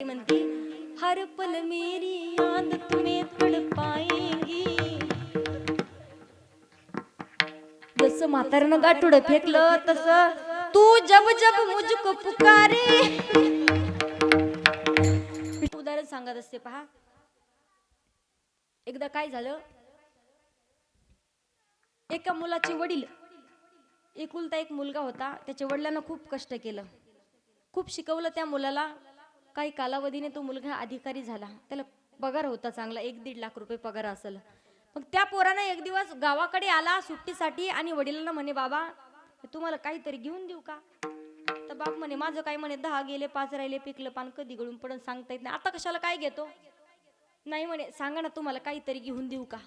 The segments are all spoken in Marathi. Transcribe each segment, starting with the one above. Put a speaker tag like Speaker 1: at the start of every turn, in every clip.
Speaker 1: म्हणती हर पल मेरी याद तुम्हें तड़पाएगी जस म्हाताऱ्यानं गाठुड फेकलं तस तू जब जब मुझको पुकारे. उदाहरण सांगत असते पहा. एकदा काय झालं? एका मुलाचे वडील एकुलता एक मुलगा होता त्याच्या वडिलांना खूप कष्ट केलं. खूप शिकवलं त्या मुलाला. काही कालावधीने तो मुलगा अधिकारी झाला. त्याला पगार होता चांगला एक दीड लाख रुपये पगार असेल. मग त्या पोरानं एक दिवस गावाकडे आला सुट्टीसाठी आणि वडिलांना म्हणे बाबा तुम्हाला काहीतरी घेऊन देऊ का? तर बाप म्हणे माझं काय म्हणे दहा गेले पाच राहिले पिकलं पान कधी गळून पडून सांगता येत नाही. आता कशाला काय घेतो? नाही म्हणे सांगा ना तुम्हाला काहीतरी घेऊन देऊ का?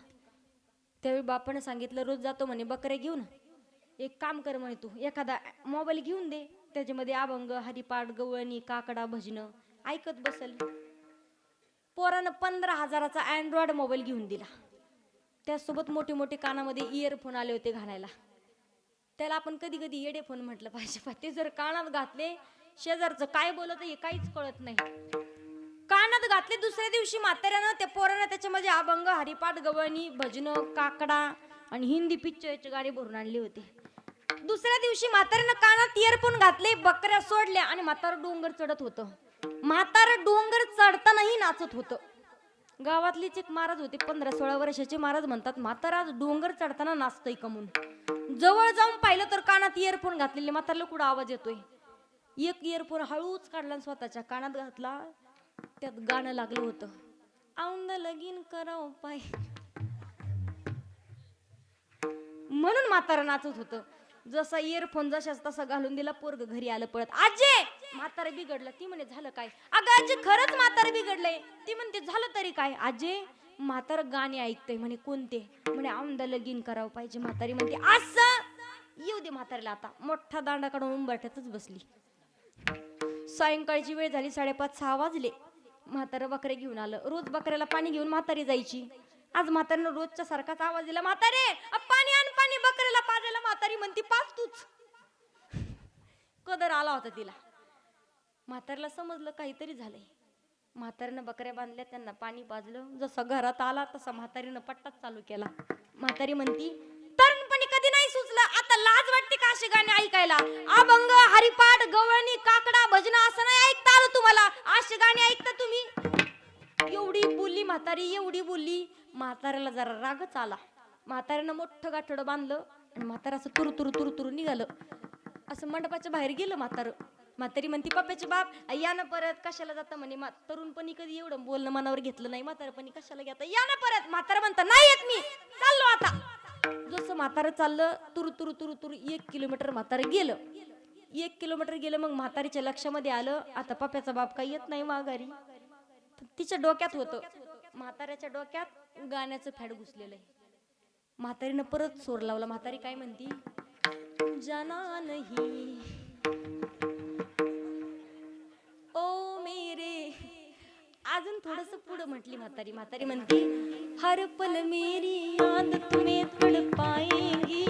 Speaker 1: त्यावेळी बापानं सांगितलं रोज जातो म्हणे बकरे घेऊन. एक काम कर म्हणे तू एखादा मोबाईल घेऊन दे. त्याच्यामध्ये अभंग हरिपाठ गवळणी काकडा भजनं ऐकत बसल. पोरानं पंधरा हजाराचा अँड्रॉइड मोबाईल घेऊन दिला. त्यासोबत मोठे मोठे कानामध्ये इयरफोन आले होते घालायला. त्याला आपण कधी कधी एडेफोन म्हटलं पाहिजे पण ते जर कानात घातले शेजारचं काय बोलत हे काहीच कळत नाही. कानात घातले दुसऱ्या दिवशी म्हाताऱ्यानं त्या पोरानं त्याच्यामध्ये अभंग हरिपाठ गवळणी भजनं काकडा आणि हिंदी पिक्चरचे गाडी भरून आणली होती. दुसऱ्या दिवशी म्हाताऱ्यानं कानात इयरफोन घातले बकऱ्या सोडल्या आणि म्हातारं डोंगर चढत होतं. म्हातारं डोंगर चढतानाही नाचत होतं. गावातलीच एक महाराज होते पंधरा सोळा वर्षाचे महाराज म्हणतात म्हातारा आज डोंगर चढताना नाचतंय कमून जवळ जाऊन पाहिलं तर कानात इयरफोन घातलेले म्हातारला कुठं आवाज येतोय? एक इयरफोन हळूच काढला स्वतःच्या कानात घातला. त्यात गाणं लागलं होतं. औंद लगीन करा पाय. म्हणून म्हातारा नाचत होतं. जसा इयरफोन जशाच तसा घालून दिला पोरग घरी आलं पळत. आजे म्हातारा बिघडलं. ती म्हणे झालं काय? अगं आजी खरंच म्हातारा बिघडलंय. ती म्हणते झालं तरी काय? आजे म्हातारा गाणे ऐकतय. म्हणे कोणते? म्हणे आमदा लगीन करावं पाहिजे म्हातारी. म्हणते असं? येऊ दे म्हातारीला आता. मोठा दांडा काढून उंबरठ्यातच बसली. सायंकाळची वेळ झाली साडेपाच सहा वाजले. म्हातारं बकरे घेऊन आलं. रोज बकऱ्याला पाणी घेऊन म्हातारी जायची. आज म्हातारीनं रोजच्या सारखाच आवाज दिला म्हातारे अ, पाणी आण पाणी बकऱ्याला पाजायला म्हातारी म्हणती पाच तूच. कदर आला होता तिला. म्हातारीला समजलं काहीतरी झालंय. म्हातारीनं बकऱ्या बांधल्या त्यांना पाणी पाजलं. जसं घरात आला तसा म्हातारीनं पट्टाच चालू केला. म्हातारी म्हणती तरुणपणी कधी नाही सुचलं. आता लाज वाटते का अशी गाणी ऐकायला? अभंग हरिपाठ गवळणी काकडा भजन असं नाही ऐकता आलं तुम्हाला? अशी गाणी ऐकता तुम्ही? एवढी बोलली म्हातारी एवढी बोलली. म्हाताऱ्याला जरा रागच आला. म्हाताऱ्यानं मोठं गाठडं बांधलं. म्हातारा असं तुरु तुरु तुरु तुरु निघालं. असं मंडपाच्या बाहेर गेलं म्हातारं. म्हातारी म्हणती पप्पाचे बाप या ना परत कशाला जाता म्हणे मा- तरुणपणी कधी एवढं बोलणं मनावर घेतलं नाही. म्हातारपणी कशाला घेता? या ना परत. म्हातारा म्हणता नाही येत मी. चाललो आता. जसं म्हातारं चाललं तुरु तुरु तुरु तुरु एक किलोमीटर म्हातारं गेलं. एक किलोमीटर गेलं मग म्हातारीच्या लक्षामध्ये आलं आता पप्प्याचा बाप काही येत नाही माघारी. तिच्या डोक्यात होतं. म्हाताऱ्याच्या डोक्यात गाण्याचं फॅड घुसलेलं आहे. म्हातारीनं परत सोर लावला. म्हातारी काय म्हणती? जाना नाही ओ मेरे. अजून थोडस पुढं म्हटली म्हातारी. म्हातारी म्हणती हर पल मेरी याद तुम्ही तड़पाएगी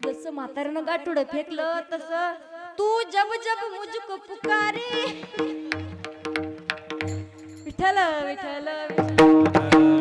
Speaker 1: जसं म्हातारीनं गाठुड फेकलं तस तू जब जब मुझको पुकारे. विठ्ठल विठ्ठल विठ्ठल.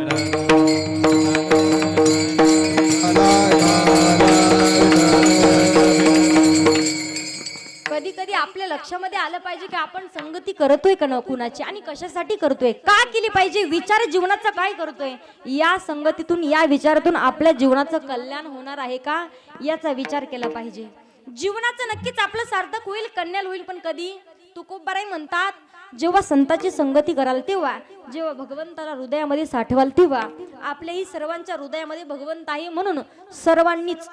Speaker 1: कधी कधी आपल्या लक्षामध्ये आलं पाहिजे की आपण संगती करतोय का न कुणाची आणि कशासाठी करतोय? का केली पाहिजे? विचार जीवनाचा काय करतोय? या संगतीतून या विचारातून आपल्या जीवनाचं कल्याण होणार आहे का? याचा विचार केला पाहिजे. जीवनाचं नक्कीच आपलं सार्थक होईल कन्याल होईल पण कधी? तुकोबाराई म्हणतात जेव्हा संताची संगती कराल तेव्हा जेव्हा भगवंताला हृदयामध्ये साठवाल तेव्हा आपल्याही सर्वांच्या हृदयामध्ये भगवंत आहे म्हणून सर्वांनीच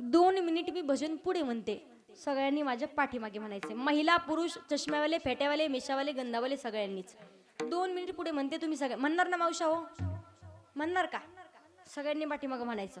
Speaker 1: दोन मिनिट मी भजन पुढे म्हणते. सगळ्यांनी माझ्या पाठीमागे म्हणायचे. महिला पुरुष चष्म्यावाले फेट्यावाले मेशावाले गंधावाले सगळ्यांनीच. दोन मिनिट पुढे म्हणते तुम्ही सगळे. म्हणणार ना मावशा हो? म्हणणार का? सगळ्यांनी पाठीमागे म्हणायचं.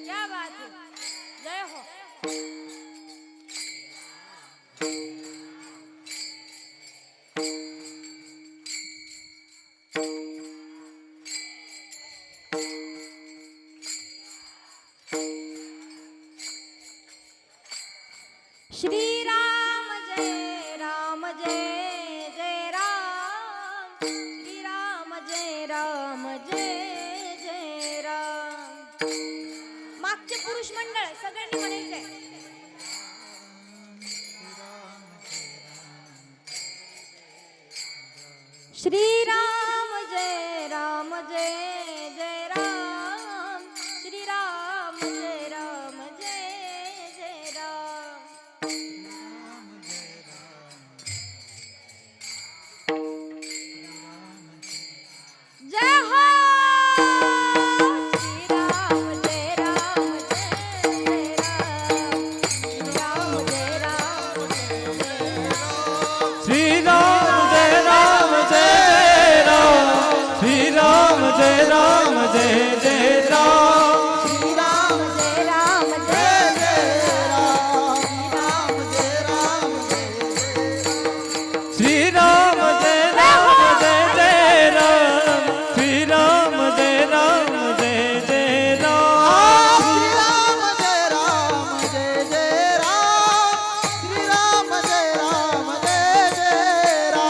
Speaker 1: श्रीराम जय राम जय जय राम। श्रीराम जय राम जय जय राम। मागचे पुरुष मंडळ सगळ्यांनी म्हणायचंय. श्रीराम
Speaker 2: श्री राम जय राम